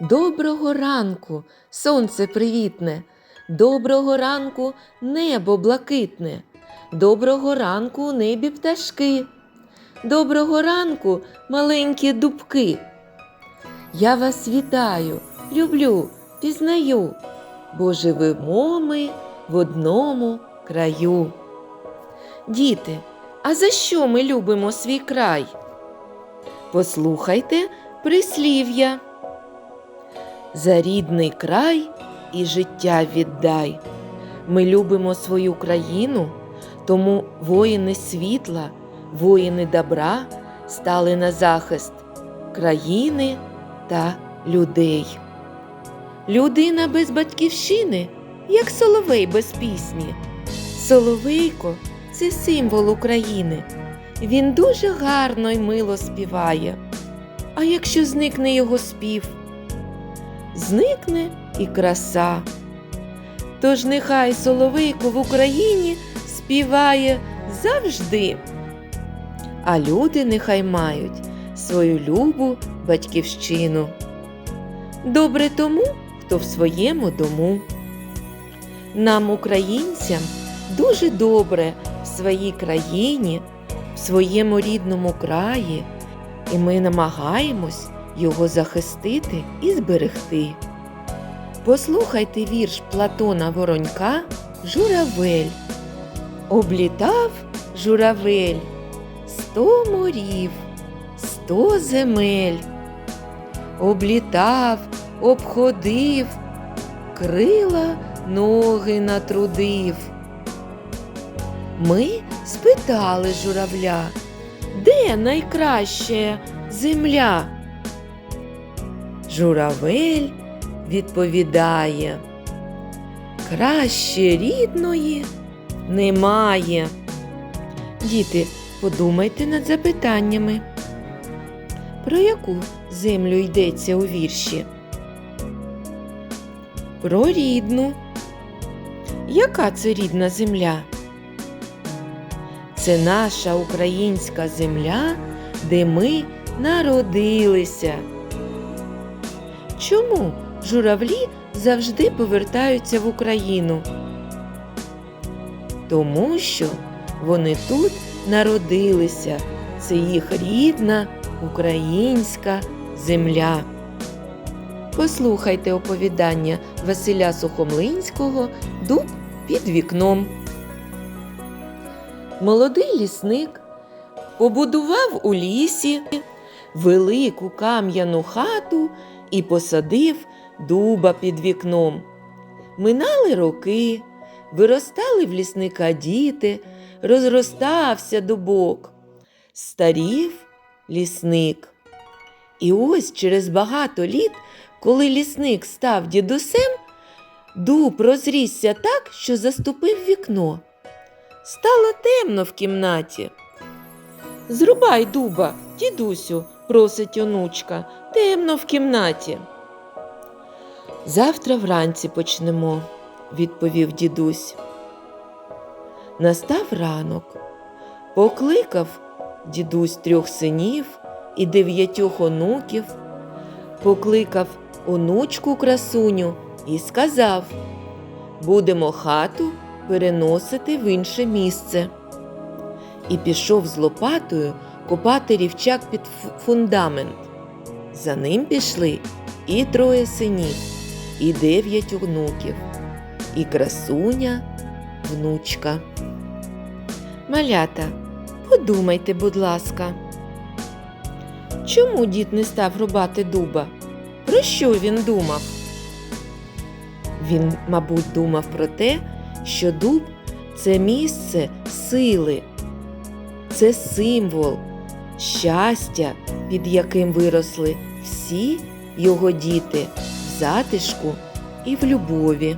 Доброго ранку, сонце привітне, доброго ранку небо блакитне, доброго ранку у небі пташки, доброго ранку маленькі дубки. Я вас вітаю, люблю, пізнаю, бо живемо ми в одному краю. Діти, а за що ми любимо свій край? Послухайте прислів'я. За рідний край і життя віддай. Ми любимо свою країну, тому воїни світла, воїни добра стали на захист країни та людей. Людина без батьківщини, як соловей без пісні. Соловейко це символ України. Він дуже гарно й мило співає. А якщо зникне його спів, зникне і краса. Тож нехай соловейко в Україні співає завжди. А люди нехай мають свою любу батьківщину. Добре тому, хто в своєму дому. Нам, українцям, дуже добре в своїй країні, в своєму рідному краї, і ми намагаємось його захистити і зберегти. Послухайте вірш Платона Воронька Журавель. Облітав журавель сто морів, сто земель. Облітав, обходив, крила ноги натрудив. Ми спитали журавля, де найкраща земля? Журавель відповідає, краще рідної немає. Діти, подумайте над запитаннями. Про яку землю йдеться у вірші? Про рідну. Яка це рідна земля? Це наша українська земля, де ми народилися. Чому журавлі завжди повертаються в Україну? Тому що вони тут народилися. Це їх рідна українська земля. Послухайте оповідання Василя Сухомлинського Дуб під вікном. Молодий лісник побудував у лісі велику кам'яну хату і посадив дуба під вікном. Минали роки, виростали в лісника діти, розростався дубок. Старів лісник. І ось через багато літ, коли лісник став дідусем, дуб розрісся так, що заступив вікно. Стало темно в кімнаті. Зрубай дуба, дідусю, просить онучка, темно в кімнаті. Завтра вранці почнемо, відповів дідусь. Настав ранок, покликав дідусь трьох синів і дев'ятьох онуків, покликав онучку красуню і сказав Будемо хату переносити в інше місце. І пішов з лопатою копати рівчак під фундамент. За ним пішли і троє синів, і дев'ять онуків, і красуня, внучка. Малята, подумайте, будь ласка, чому дід не став рубати дуба? Про що він думав? Він, мабуть, думав про те, що дуб це місце сили, це символ щастя, під яким виросли всі його діти в затишку і в любові.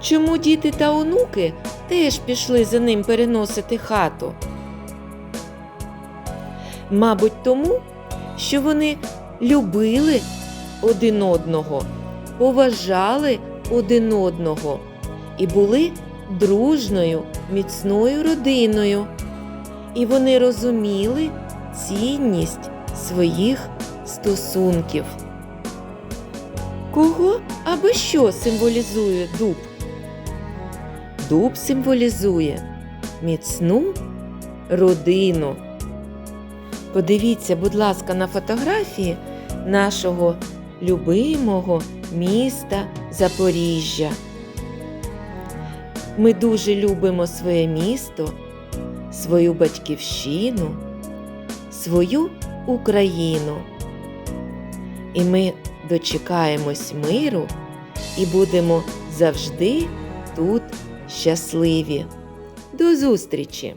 Чому діти та онуки теж пішли за ним переносити хату? Мабуть, тому, що вони любили один одного, поважали один одного і були дружною, міцною родиною. І вони розуміли цінність своїх стосунків. Кого або що символізує дуб? Дуб символізує міцну родину. Подивіться, будь ласка, на фотографії нашого любимого міста Запоріжжя. Ми дуже любимо своє місто, свою батьківщину, свою Україну. І ми дочекаємось миру і будемо завжди тут щасливі. До зустрічі!